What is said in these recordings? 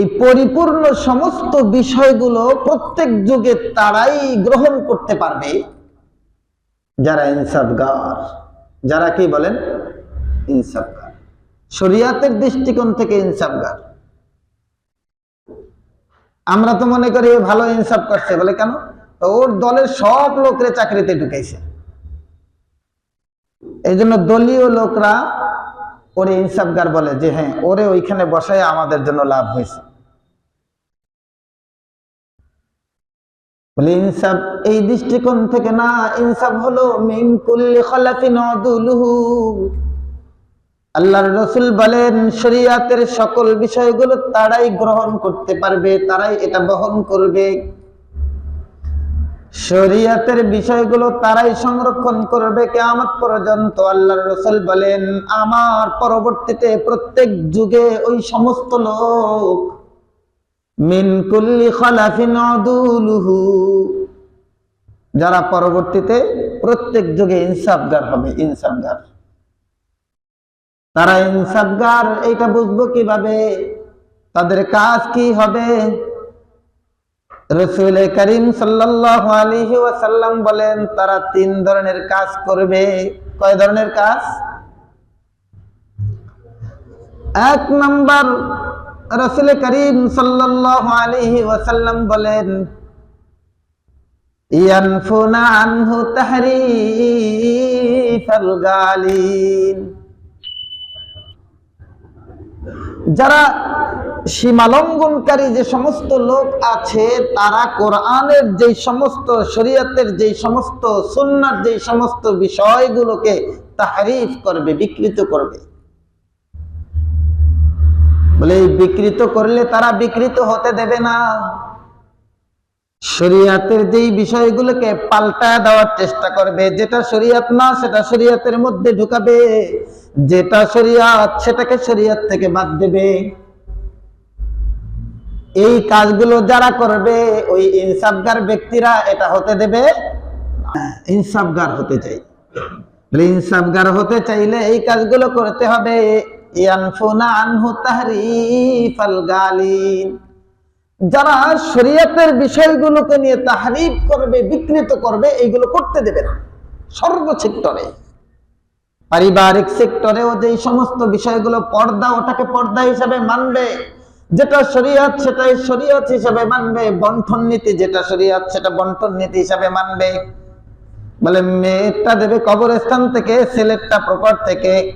এই পরিপূর্ণ সমস্ত বিষয়গুলো প্রত্যেক যুগে তারাই গ্রহণ করতে পারবে। যারা ইনসাফগার, যারা কি বলেন? ইনসাফগার। শরিয়াতের দৃষ্টিকোণ থেকে ইনসাফগার। আমরা তো মনে করি ভালো ইনসাফ করছে। বলে কেন? ওর দলের সব লোকরে চাকরিতে ঢুকাইছে। এই জন্য দলীয় লোকরা ওরে ইনসাফগার বলে যে হ্যাঁ ওরে ওইখানে বসায় আমাদের জন্য লাভ হয়েছে। বলে, ইনসাফ এই দৃষ্টিকোণ থেকে না, ইনসাফ হলো কুল্লি আল্লাহর রসুল বলেন, শরিয়াতের সকল বিষয়গুলো তারাই গ্রহণ করতে পারবে, তারাই এটা বহন করবে। শরিয়াতের বিষয়গুলো তারাই সংরক্ষণ করবে কেয়ামত পর্যন্ত, আল্লাহর রসুল বলেন, আমার পরবর্তীতে প্রত্যেক যুগে ওই সমস্ত লোক যারা পরবর্তীতে প্রত্যেক যুগে ইনসাফগার হবে, ইনসাফগার। তারা ইনসাফগার, এইটা বুঝব কীভাবে? তাদের কাজ কি হবে? রসুল করিম ওয়াসাল্লাম বলেন, তারা তিন ধরনের কাজ করবে। কয় ধরনের কাজ? এক নাম্বার রসুল করিম বলেন যারা সীমালঙ্ঘনকারী যে সমস্ত লোক আছে, তারা কোরআনের যে সমস্ত, শরীয়তের যে সমস্ত, সুন্নার যে সমস্ত বিষয়গুলোকে তাহারিফ করবে, বিকৃত করবে। বলে, এই বিকৃত করলে তারা বিকৃত হতে দেবে না। শরিয়াতের যেই বিষয়গুলোকে পাল্টা দেওয়ার চেষ্টা করবে, যেটা শরিয়াত না, সেটা শরিয়াতের মধ্যে ঢুকাবে। যেটা শরিয়াত, সেটাকে শরিয়াত থেকে বাদ দেবে। এই কাজগুলো যারা করবে, ওই ইনসাফগার ব্যক্তিরা এটা হতে দেবে। ইনসাফগার হতে চাই। ইনসাফগার হতে চাইলে এই কাজগুলো করতে হবে। ইয়ানফুনা আনহু যারা শরীয়তের বিষয়গুলোকে নিয়ে তাহারিফ করবে, বিকৃত করবে, এইগুলো করতে দেবে না। সর্ব সেক্টরে। পারিবারিক সেক্টরেও যে সমস্ত বিষয়গুলো পর্দা, ওটাকে পর্দা হিসাবে মানবে। যেটা শরীয়ত, সেটাই শরীয়ত হিসাবে মানবে। বন্টন নীতি যেটা শরীয়ত, সেটা বন্টন নীতি হিসাবে মানবে। বলে, মেয়েটা দেবে কবরস্থান থেকে ছেলেরটা প্রকট থেকে।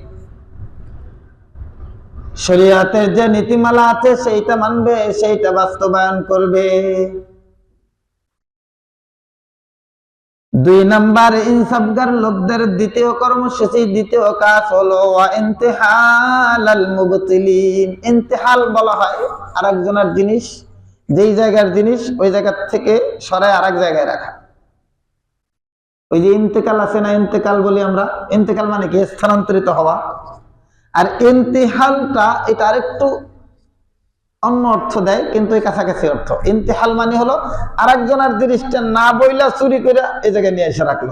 শরিয়াতের যে নীতিমালা আছে সেইটা মানবে, সেইটা বাস্তবায়ন করবে। দুই নাম্বার, ইনসাফগার লোকদের দ্বিতীয় কর্মসূচি, দ্বিতীয় কাজ হলো ইন্তেহাল বলা হয় আরেকজনের জিনিস, যেই জায়গার জিনিস ওই জায়গা থেকে সরায় আরেক জায়গায় রাখা। ওই যে ইন্তেকাল আছে না ইন্তেকাল বলি আমরা, ইন্তেকাল মানে কি? স্থানান্তরিত হওয়া। আর ইন্তেহালটা এটা আরেকটু অন্য অর্থ দেয়, কিন্তু এই কাছাকাছি অর্থ। ইন্তেহাল মানে হলো আরেকজনের জিনিসটা না বইলা চুরি করে এই জায়গায় নিয়ে এসে রাখল।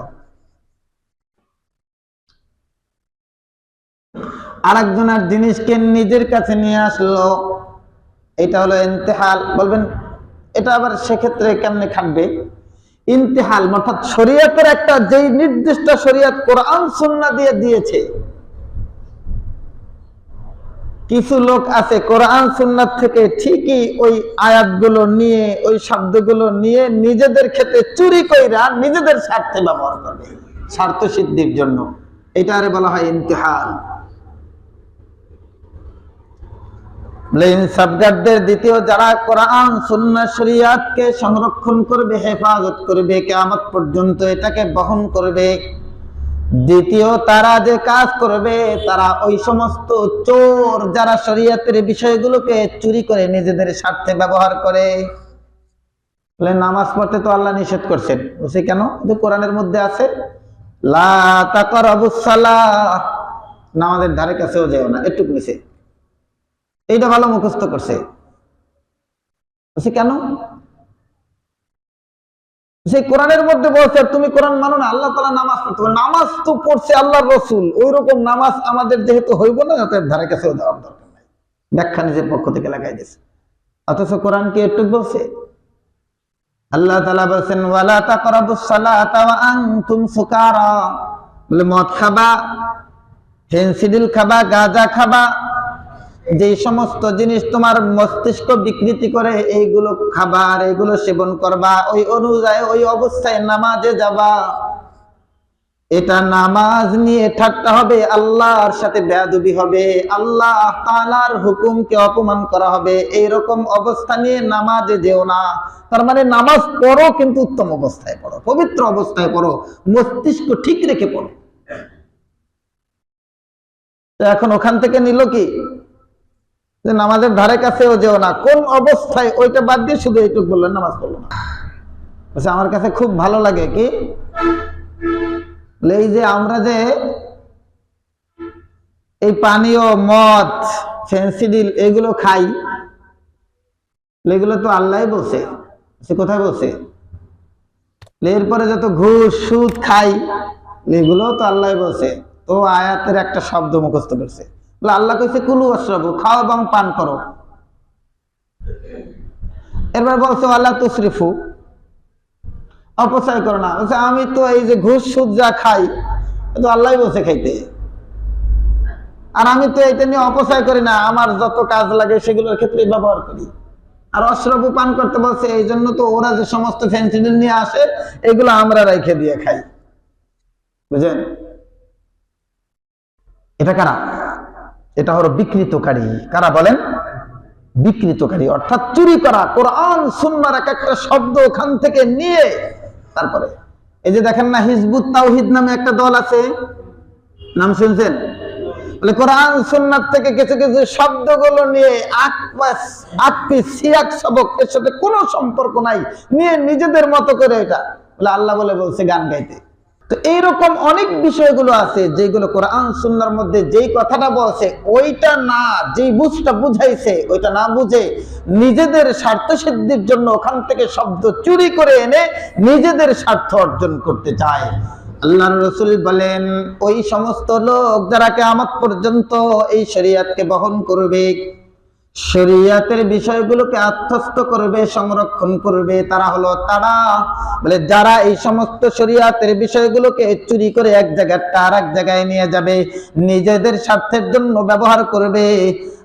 আরেকজনের জিনিসকে নিজের কাছে নিয়ে আসলো। এটা হলো ইন্তেহাল। বলবেন, এটা আবার সেক্ষেত্রে কেমনে খাটবে? ইন্তেহাল, অর্থাৎ শরীয়তের একটা যেই নির্দিষ্ট শরীয়ত কোরআন সুন্না দিয়ে দিয়েছে কিছু লোক আছে, কোরআন, সুন্নাত থেকে ঠিকই ওই আয়াতগুলো নিয়ে, ওই শব্দগুলো নিয়ে নিজেদের ক্ষেত্রে চুরি কইরা নিজেদের স্বার্থে ব্যবহার করবে। স্বার্থ সিদ্ধির জন্য। এটা আরে বলা হয় ইন্তেহাল। দ্বিতীয়, যারা কোরআন সুন্না শরিয়াতকে সংরক্ষণ করবে, হেফাজত করবে, কেয়ামত পর্যন্ত এটাকে বহন করবে। দ্বিতীয়, তারা যে কাজ করবে, তারা ওই সমস্ত চোর যারা শরীয়তের বিষয়গুলোকে চুরি করে নিজেদের স্বার্থে ব্যবহার করে। নামাজ পড়তে তো আল্লাহ নিষেধ করছেন। বলছে, কেন? কোরআনের মধ্যে আছে নামাজের ধারে কাছেও যেও না একটু এইটা ভালো মুখস্থ করছে। কেন? সেই কোরআনের মধ্যে বলছে, তুমি কোরআন মানো না, আল্লাহ তালা নামাজ পড়তে নামাজ তো পড়ছে আল্লাহ রসুল। ওই রকম নামাজ আমাদের যেহেতু হইব না, অতএব ধারে কাছেও দেওয়ার দরকার নাই। ব্যাখ্যা নিজের পক্ষ থেকে লাগাই দিয়েছে। অথচ কোরআন কি একটু বলছে? আল্লাহ তালা বলছেন, ওয়ালা সুকারা বলে, মদ খাবা ফেন্সিডিল খাবা, গাঁজা খাবা যে সমস্ত জিনিস তোমার মস্তিষ্ক বিকৃতি করে, এইগুলো খাবার, এইগুলো সেবন করবা, ওই অনুযায়ী ওই অবস্থায় নামাজে যাবা। এটা নামাজ নিয়ে ঠাট্টা হবে, আল্লাহর সাথে বেয়াদবি হবে, আল্লাহ তাআলার হুকুমকে অপমান করা হবে। এইরকম অবস্থা নিয়ে নামাজে যেও না। তার মানে নামাজ পড়ো কিন্তু উত্তম অবস্থায় পড়ো, পবিত্র অবস্থায় পড়ো, মস্তিষ্ক ঠিক রেখে পড়ো। এখন ওখান থেকে নিল কি? যে নামাজের ধারে কাছেও যেও না কোন অবস্থায় ওইটা বাদ দিয়ে শুধু এইটুকু বললেন নামাজ পড়ল না। বলছে, আমার কাছে খুব ভালো লাগে কি? এই যে আমরা যে এই পানীয় মদ ফেন্সিডিল এগুলো খাই এগুলো তো আল্লাহ বসে সে কোথায় বসে এরপরে যত ঘুষ সুদ খাই এগুলো তো আল্লাহ বসে তো আয়াতের একটা শব্দ মুখস্থ করছে। আল্লাহ কইছে, কুলু অশ্রব খাও এবং পান করো। এরপর বলছে আল্লাহ তুসরিফু অপচয় করো না। বলছে, আমি তো এই যে ঘুষ, সুদ যা খাই তো আল্লাহ বলছে খাইতে। আর আমি তো এটা নিয়ে অপচয় করি না, আমার যত কাজ লাগে সেগুলোর ক্ষেত্রে ব্যবহার করি। আর অশ্রব পান করতে বলছে, এই জন্য তো ওরা যে সমস্ত ফেন্সিডিল নিয়ে আসে, এগুলো আমরা রেখে দিয়ে খাই। বুঝলেন এটা কারা? এটা হলো বিকৃতকারী। কারা বলেন? বিকৃতকারী। অর্থাৎ চুরি করা, কোরআন, সুন্নার এক একটা শব্দ ওখান থেকে নিয়ে তারপরে। এই যে দেখেন না, হিজবুত তাওহিদ নামে একটা দল আছে। নাম শুনছেন? বলে কোরআন সুন্নাত থেকে কিছু কিছু শব্দগুলো নিয়ে আট পাঁচ সিয়াক সবক এর সাথে কোনো সম্পর্ক নাই। নিয়ে নিজেদের মতো করে এটা। বলে আল্লাহ বলে বলছে গান গাইতে। তো এইরকম অনেক বিষয়গুলো আছে যেগুলো কোরআন, সুন্নার মধ্যে যেই কথাটা বলছে, ওইটা না, যেই বুঝটা বুঝাইছে, ওইটা না বুঝে নিজেদের স্বার্থ সিদ্ধির জন্য ওখান থেকে শব্দ চুরি করে এনে নিজেদের স্বার্থ অর্জন করতে চায়। আল্লাহ রসুল বলেন, ওই সমস্ত লোক যারা কেমত পর্যন্ত এই শরিয়াতকে বহন করবে শরিয়াতের বিষয়গুলোকে আত্মস্থ করবে, সংরক্ষণ করবে, তারা হলো তারা। বলে যারা এই সমস্ত শরিয়াতের বিষয়গুলোকে চুরি করে এক জায়গাটা আর এক জায়গায় নিয়ে যাবে, নিজেদের স্বার্থের জন্য ব্যবহার করবে।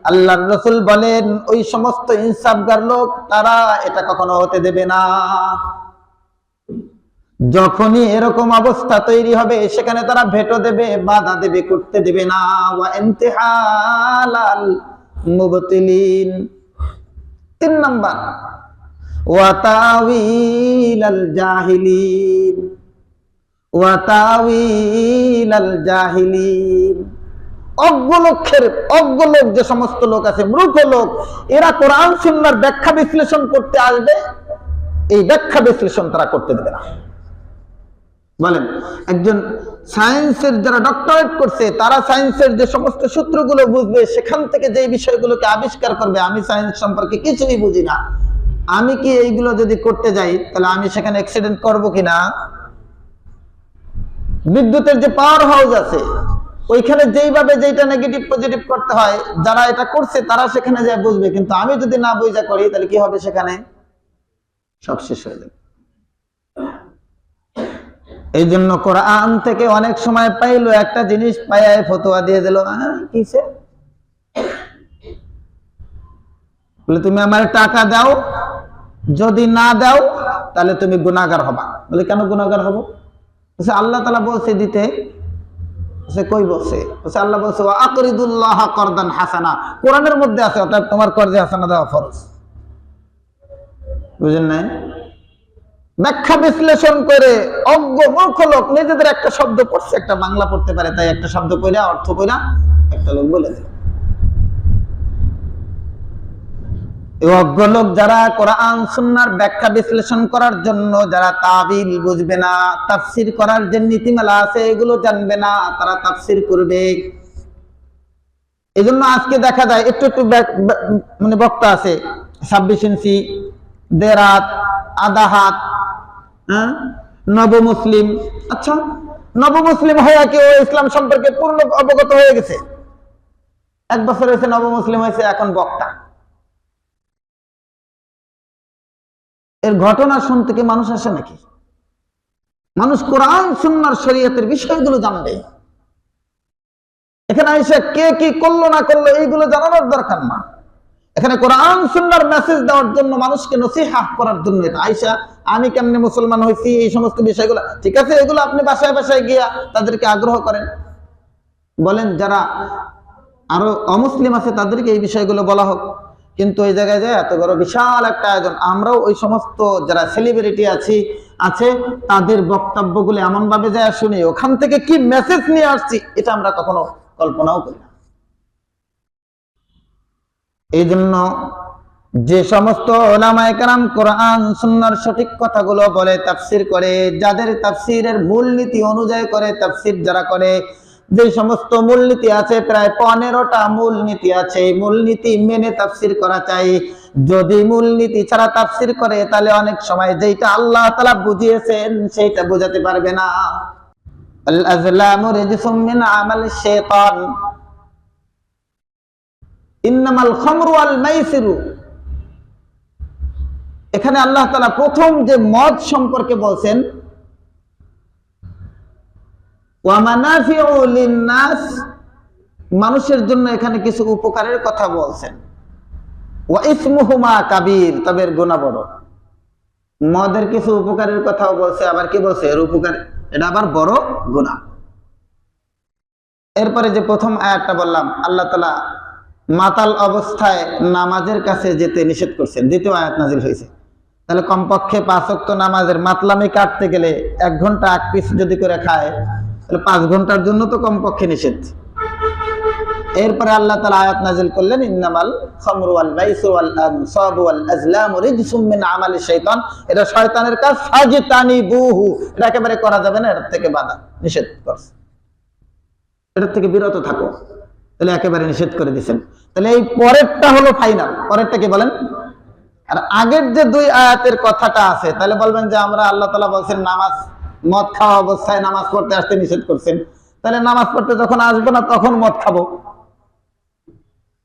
আল্লাহর রসুল বলেন, ওই সমস্ত ইনসাফগার লোক, তারা এটা কখনো হতে দেবে না। যখনই এরকম অবস্থা তৈরি হবে, সেখানে তারা ভেটো দেবে, বাধা দেবে করতে দেবে না। ওয়া মুবতিলিন। তিন নাম্বার। ওয়া তাওয়িলাল জাহিলিন। ওয়া তাওয়িলাল জাহিলিন। অজ্ঞ লক্ষের অজ্ঞ লোক যে সমস্ত লোক আছে, মূর্খ লোক, এরা কোরআন, সুন্নার ব্যাখ্যা বিশ্লেষণ করতে আসবে। এই ব্যাখ্যা বিশ্লেষণ তারা করতে দেবে না। বলেন, একজন সায়েন্সের যারা ডক্টরেট করছে, তারা সায়েন্সের যে সমস্ত সূত্রগুলো বুঝবে, সেখান থেকে যে বিষয়গুলোকে আবিষ্কার করবে, আমি সায়েন্স সম্পর্কে কিছুই বুঝি না। আমি কি এইগুলো যদি করতে যাই, তাহলে আমি সেখানে অ্যাক্সিডেন্ট করব কিনা? বিদ্যুতের যে পাওয়ার হাউস আছে, ওইখানে যেইভাবে যেটা নেগেটিভ পজিটিভ করতে হয়, যারা এটা করছে, তারা সেখানে যায় বুঝবে। কিন্তু আমি যদি না বুঝা করি, তাহলে কি হবে সেখানে? সব শেষ হয়ে যাবে। এই জন্য কোরআন থেকে অনেক সময় পাইলো, একটা জিনিস পাইয়ায় ফতোয়া দিয়ে দিল। কিসে বলে, তুমি আমার টাকা দাও, যদি না দাও, তাহলে তুমি গুনাগার হবা। বলে, কেন গুনাগার হব? আল্লাহ তালা বলছে দিতে। সে কই বলছে? বলছে, আল্লাহ বলছে আকরিদুল্লাহ করদান হাসানা। কোরআনের মধ্যে আছে অর্থাৎ তোমার কর্জে হাসানা দেওয়া ফরজ। বুঝেন নাই? ব্যাখ্যা বিশ্লেষণ করে অজ্ঞ মূর্খ লোক নিজেদের একটা শব্দ পড়ছে, একটা বাংলা পড়তে পারে, তাই একটা শব্দ কইরা, অর্থ কইরা একটা লোক বলে দিল। অজ্ঞ লোক যারা কোরআন, সুন্নার ব্যাখ্যা বিশ্লেষণ করার জন্য, যারা তাবিল বুঝবে না, তাফসির করার যে নীতিমালা আছে, এগুলো জানবে না, তারা তাফসির করবে। এই জন্য আজকে দেখা যায়, একটু একটু মানে বক্তা আছে, ছাব্বিশ ইঞ্চি, দেড় হাত, আধা হাত হ্যাঁ? আচ্ছা নব মুসলিম কি ও ইসলাম সম্পর্কে পূর্ণ অবগত হয়ে গেছে? এক বছর হয়েছে হয়েছে, এখন বক্তা। এর ঘটনা শুনতে কি মানুষ আসে নাকি? মানুষ কোরআন, সুন্নার, শরীয়তের বিষয়গুলো জানবে। এখানে এসে কে কি করল, না করল, এইগুলো জানানোর দরকার না। এখানে কোরআন, সুন্নার মেসেজ দেওয়ার জন্য মানুষকে নসিহা করার জন্য এটা। আইসা আমি কেমনে মুসলমান হয়েছি এই সমস্ত বিষয়গুলো? ঠিক আছে, এগুলো আপনি বাসায় বাসায় গিয়া তাদেরকে আগ্রহ করেন। বলেন, যারা আরও অমুসলিম আছে, তাদেরকে এই বিষয়গুলো বলা হোক। কিন্তু ওই জায়গায় যায় এত বড় বিশাল একটা আয়োজন, আমরাও ওই সমস্ত যারা সেলিব্রিটি আছি, আছে, তাদের বক্তব্যগুলো এমন ভাবে যায় শুনি, ওখান থেকে কি মেসেজ নিয়ে আসছি, এটা আমরা কখনো কল্পনাও করি না। এই জন্য যে সমস্ত ওলামায়ে কেরাম কোরআন, সুন্নার সঠিক কথাগুলো বলে, তাফসির করে, যাদের তাফসিরের মূলনীতি অনুযায়ী করে, তাফসির যারা করে, যে সমস্ত মূলনীতি আছে, প্রায় পনেরোটা মূলনীতি আছে, এই মূলনীতি মেনে তাফসির করা চাই। যদি মূলনীতি ছাড়া তাফসির করে, তাহলে অনেক সময় যেটা আল্লাহ তালা বুঝিয়েছেন, সেইটা বোঝাতে পারবে না। আল আজলামু রিজসুম মিন আমাল শাইতান ইন্নামাল খামরু আল মাইসিরু। এখানে আল্লাহ তাআলা প্রথম যে মদ সম্পর্কে বলছেন মানুষের জন্য এখানে কিছু উপকারের কথা বলছেন। কাবীর, তবে গুনাহ বড়। মদের কিছু উপকারের কথাও বলছে, আবার কি বলছে? এর উপকার, এটা আবার বড় গুনাহ। এরপরে যে প্রথম আয়াতটা বললাম, আল্লাহ তালা মাতাল অবস্থায় নামাজের কাছে যেতে নিষেধ করছেন দ্বিতীয় আয়াত নাজিল হয়েছে। তাহলে কমপক্ষে পাঁচক্ত নামাজের মাতলামি কাটতে গেলে এক ঘণ্টা এক পিস যদি করে খায়, তাহলে পাঁচ ঘণ্টার জন্য তো কমপক্ষে নিষেধ। এরপরে আল্লাহ তালা আয়াত নাজিল করলেন, ইন্নামাল আজলামু রিজসুম মিন আমালি শাইতান। এটা শয়তানের কাজ। ফাজতানিবুহু। এটা একেবারে করা যাবে না এর থেকে বাধা, নিষেধ করছে। এটার থেকে বিরত থাকো। তাহলে একেবারে নিষেধ করে দিচ্ছেন তাহলে এই পরেরটা হলো ফাইনাল পরেরটা কি বলেন? আর আগের যে দুই আয়াতের কথাটা আছে, তাহলে বলবেন যে আমরা আল্লাহ তালা বলছেন, নামাজ মদ খাওয়া অবস্থায় নামাজ পড়তে আসতে নিষেধ করছেন। তাহলে নামাজ পড়তে যখন আসব না, তখন মদ খাব।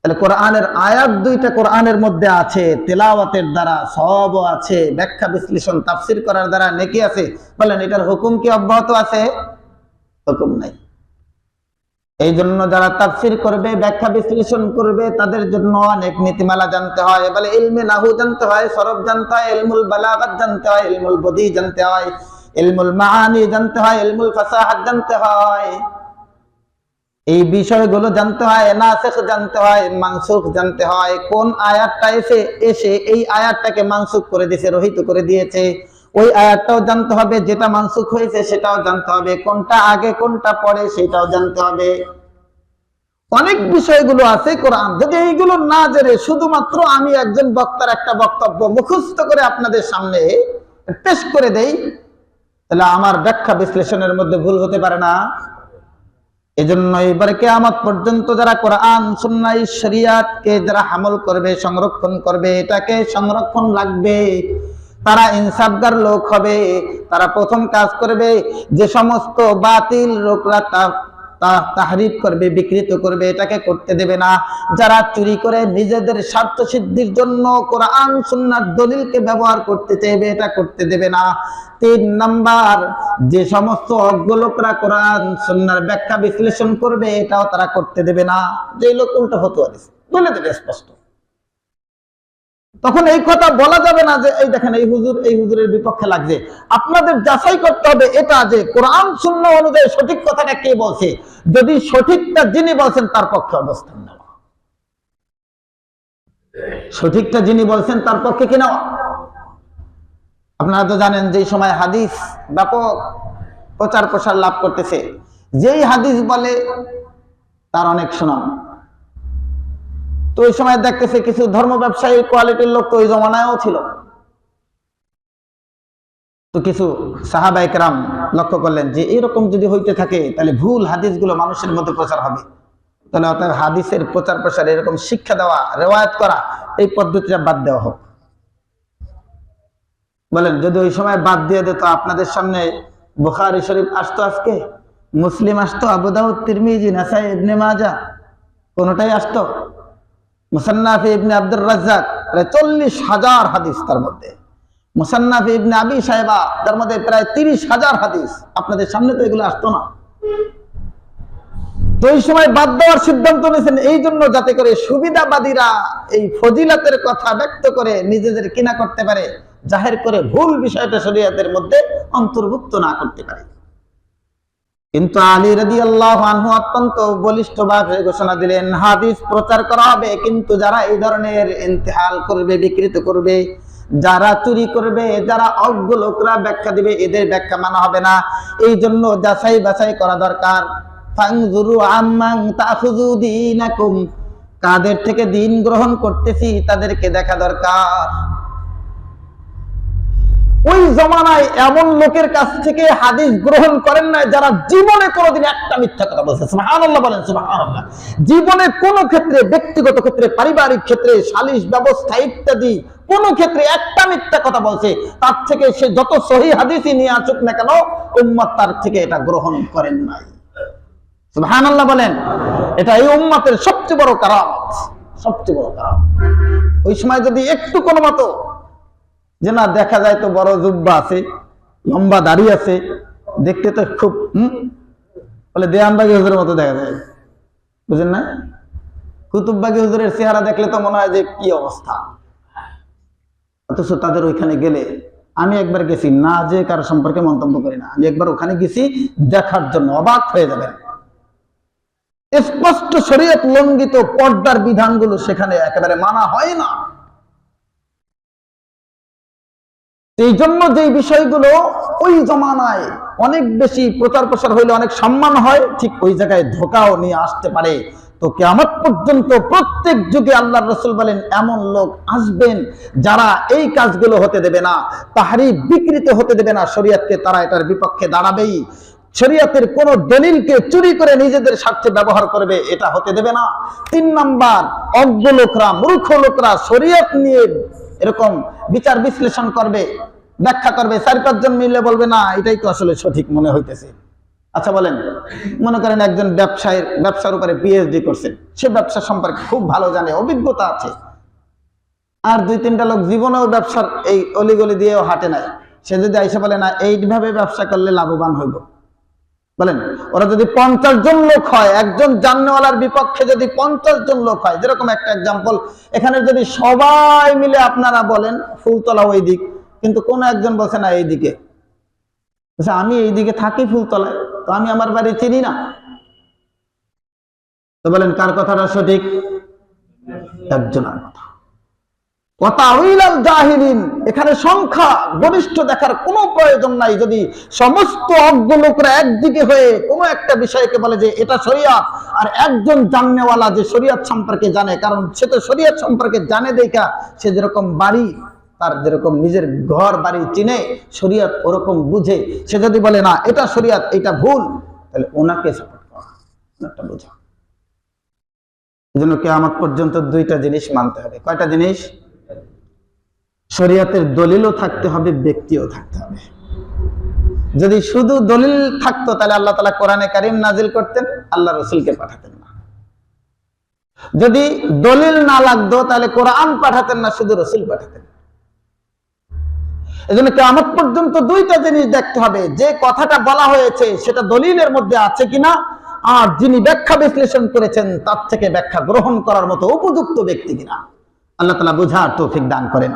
তাহলে কোরআনের আয়াত দুইটা কোরআনের মধ্যে আছে, তেলাওয়াতের দ্বারা সব আছে, ব্যাখ্যা, বিশ্লেষণ, তাফসির করার দ্বারা নেকি আছে। বলেন, এটার হুকুম কি অব্যাহত আছে? হুকুম নাই। এই জন্য যারা তাফসির করবে, ব্যাখ্যা বিশ্লেষণ করবে, তাদের জন্য অনেক নীতিমালা জানতে হয়। বলে ইলমে নাহু জানতে হয়, সরব জানতে হয়, ইলমুল বালাগাত জানতে হয়, ইলমুল বদি জানতে হয়, ইলমুল মাআনি জানতে হয়, ইলমুল ফাসাহাত জানতে হয়। এই বিষয়গুলো জানতে হয়, নাসিখ জানতে হয়, মানসুখ জানতে হয়। কোন আয়াতটা এসে এসে এই আয়াতটাকে মানসুখ করে দিয়েছে, রহিত করে দিয়েছে। ওই আয়াতটাও জানতে হবে, যেটা মানসুখ হয়েছে সেটাও জানতে হবে, কোনটা আগে, কোনটা পরে সেটাও জানতে হবে। অনেক বিষয়গুলো আছে কোরআন। যদি এইগুলো না জেনে শুধুমাত্র আমি একজন বক্তার একটা বক্তব্য মুখস্থ করে আপনাদের সামনে পেশ করে দেই, তাহলে আমার ব্যাখ্যা বিশ্লেষণের মধ্যে ভুল হতে পারে না। এজন্য এবারে কেয়ামত পর্যন্ত যারা কোরআন সুন্নাই শরিয়াতকে যারা হামল করবে, সংরক্ষণ করবে, এটাকে সংরক্ষণ রাখবে তারা ইনসাফগার লোক হবে, তারা প্রথম কাজ করবে, যে সমস্ত বাতিল লোকরা তাহরিফ করবে, বিকৃত করবে, এটাকে করতে দেবে না। যারা চুরি করে নিজেদের স্বার্থ সিদ্ধির জন্য কোরআন, সুন্নার দলিলকে ব্যবহার করতে চাইবে, এটা করতে দেবে না। তিন নাম্বার, যে সমস্ত অজ্ঞ লোকরা কোরআন, সুন্নার ব্যাখ্যা বিশ্লেষণ করবে, এটাও তারা করতে দেবে না। যে লোক উল্টো হতো বলে দেবে স্পষ্ট। তখন এই কথা বলা যাবে না যে, এই দেখেন, এই হুজুর, এই হুজুরের বিপক্ষে লাগছে। আপনাদের যাচাই করতে হবে এটা যে, কোরআন শূন্য অনুযায়ী সঠিক কথাটা কে বলছে? যদি সঠিকটা যিনি বলছেন, তার পক্ষে অবস্থান নেওয়া। সঠিকটা যিনি বলছেন, তার পক্ষে কি নেওয়া? আপনারা তো জানেন যে সময় হাদিস ব্যাপক প্রচার প্রসার লাভ করতেছে। যেই হাদিস বলে, তার অনেক সুনাম। তো ওই সময় দেখতেছে কিছু ধর্ম ব্যবসায়ী কোয়ালিটির লোক তো ওই জমানায়ও ছিল। তো কিছু সাহাবাইকরাম লক্ষ্য করলেন যে, এরকম যদি হইতে থাকে, তাহলে ভুল হাদিসগুলো মানুষের মধ্যে প্রচার হবে। তাহলে অর্থাৎ হাদিসের প্রচার প্রসার এরকম শিক্ষা দেওয়া, রেওয়ায়ত করা, এই পদ্ধতিটা বাদ দেওয়া হোক। বলেন, যদি ওই সময় বাদ দিয়ে দিত, আপনাদের সামনে বুখারি শরীফ আসতো আজকে, মুসলিম আসতো আবুদাউদ তিরমিজি, নাসাই, ইবনে মাজা কোনটাই আসতো? মুসান্নাফি ইবনে আব্দুর রাজ্জাক প্রায় চল্লিশ হাজার হাদিস তার মধ্যে। মুসান্নাফ ইবনে আবি সাহেবা তার মধ্যে প্রায় তিরিশ হাজার হাদিস। আপনাদের সামনে তো এগুলো আসতো না। তো এই সময় বাদ দেওয়ার সিদ্ধান্ত নিয়েছেন, এই জন্য যাতে করে সুবিধাবাদীরা এই ফজিলাতের কথা ব্যক্ত করে নিজেদের কিনা করতে পারে, জাহের করে ভুল বিষয়টা শরীয়তের মধ্যে অন্তর্ভুক্ত না করতে পারে। কিন্তু আলী রাদি আল্লাহ আনহু অত্যন্ত বলিষ্ঠভাবে ঘোষণা দিলেন, হাদিস প্রচার করা হবে, কিন্তু যারা এই ধরনের ইন্তেহাল করবে, বিকৃত করবে, যারা চুরি করবে, যারা অজ্ঞ লোকরা ব্যাখ্যা দিবে, এদের ব্যাখ্যা মানা হবে না। এই জন্য যাচাই বাছাই করা দরকার। কাদের থেকে দিন গ্রহণ করতেছি, তাদেরকে দেখা দরকার। ওই জমানায় এমন লোকের কাছ থেকে হাদিস গ্রহণ করেন না যারা জীবনে কোনোদিন একটা মিথ্যা কথা বলছে। সুবহানাল্লাহ বলেন, সুবহানাল্লাহ। জীবনে কোনো ক্ষেত্রে, ব্যক্তিগত ক্ষেত্রে, পারিবারিক ক্ষেত্রে, সালিশ ব্যবস্থা ইত্যাদি, কোন ক্ষেত্রে একটা মিথ্যা কথা বলছে, তার থেকে সে যত সহি হাদিসই নিয়ে আসুক না কেন উম্মত তার থেকে এটা গ্রহণ করেন নাই। সুবহানাল্লাহ বলেন, এটা এই উম্মতের সবচেয়ে বড় কারামত সবচেয়ে বড় কারামত ওই সময় যদি একটু কোনো মতো যে না, দেখা যায় তো বড় জুব্বা আছে, লম্বা দাড়ি আছে, দেখতে তো খুব, হম? বলে দেয়ানবাগি হুজুরের মতো দেখা যায়। বুঝেন না? কুতুববাগি হুজুরের চেহারা দেখলে তো মনে হয় যে কি অবস্থা। অথচ তাদের ওইখানে গেলে আমি একবার গেছি, না যে কারও সম্পর্কে মন্তব্য করি না। আমি একবার ওখানে গেছি, দেখার জন্য অবাক হয়ে যাবেন। স্পষ্ট শরীয়ত লঙ্ঘিত পর্দার বিধানগুলো সেখানে একেবারে মানা হয় না। এই জন্য যে বিষয়গুলো ওই জমানায় অনেক বেশি প্রচার প্রসার হইলে অনেক সম্মান হয়, ঠিক ওই জায়গায় ধোকাও নিয়ে আসতে পারে। তো কেমন পর্যন্ত প্রত্যেক যুগে আল্লাহ রসুল বলেন, এমন লোক আসবেন যারা এই কাজগুলো হতে দেবে না তাহারি বিকৃত হতে দেবে না, শরীয়তকে তারা এটার বিপক্ষে দাঁড়াবেই। শরীয়তের কোন দলিলকে চুরি করে নিজেদের স্বার্থে ব্যবহার করবে, এটা হতে দেবে না। তিন নাম্বার, অজ্ঞ লোকরা, মূর্খ লোকরা শরীয়ত নিয়ে এরকম বিচার বিশ্লেষণ করবে, ব্যাখ্যা করবে, চার পাঁচজন মিলে বলবে, না, এটাই তো আসলে সঠিক মনে হইতেছে। আচ্ছা বলেন, মনে করেন একজন ব্যবসায়ের, ব্যবসার উপরে পিএইচডি করছেন সে ব্যবসা সম্পর্কে খুব ভালো জানে, অভিজ্ঞতা আছে। আর দুই তিনটা লোক জীবনেও ব্যবসার এই অলিগলি দিয়েও হাঁটে নাই। সে যদি আইসে বলে, না, এইভাবে ব্যবসা করলে লাভবান হইব। বলেন, ওরা যদি পঞ্চাশ জন লোক হয়, একজন জাননেওয়ালার বিপক্ষে যদি পঞ্চাশ জন লোক হয়, যেরকম একটা এক্সাম্পল এখানে যদি সবাই মিলে আপনারা বলেন, ফুলতলা ওই দিক, কিন্তু কোন একজন বলছে না এই দিকে। আমি এই দিকে থাকি ফুলতলায়, তো আমি আমার বাড়ি চিনি না। তো বলেন, কার কথাটা সঠিক? একজনের কথা। এখানে সংখ্যা গরিষ্ঠ দেখার কোনো প্রয়োজন নাই। যদি সমস্ত অজ্ঞ লোকরা একদিকে হয়ে কোনো একটা বিষয়কে বলে যে এটা শরিয়াত, আর একজন জাননেওয়ালা যে শরিয়াত সম্পর্কে জানে, কারণ সে তো শরিয়াত সম্পর্কে জানে দেখা, সে যেরকম বাড়ি, তার যেরকম নিজের ঘর, বাড়ি চিনে, শরিয়াত ওরকম বুঝে। সে যদি বলে, না, এটা শরিয়াত, এটা ভুল, তাহলে ওনাকে সাপোর্ট করা একটা বোঝা। এই জন্য কেয়ামত পর্যন্ত দুইটা জিনিস মানতে হবে। কয়টা জিনিস? শরিয়াতের দলিলও থাকতে হবে, ব্যক্তিও থাকতে হবে। যদি শুধু দলিল থাকতো, তাহলে আল্লাহ তালা কোরআনে কারিম নাজিল করতেন, আল্লাহ রসুলকে পাঠাতেন না। যদি দলিল না লাগতো, তাহলে কোরআন পাঠাতেন না, শুধু রসুল পাঠাতেন। এজন্য কেমন পর্যন্ত দুইটা জিনিস দেখতে হবে, যে কথাটা বলা হয়েছে, সেটা দলিলের মধ্যে আছে কিনা, আর যিনি ব্যাখ্যা বিশ্লেষণ করেছেন, তার থেকে ব্যাখ্যা গ্রহণ করার মতো উপযুক্ত ব্যক্তি কিনা। আল্লাহ তালা বুঝার তৌফিক দান করেন।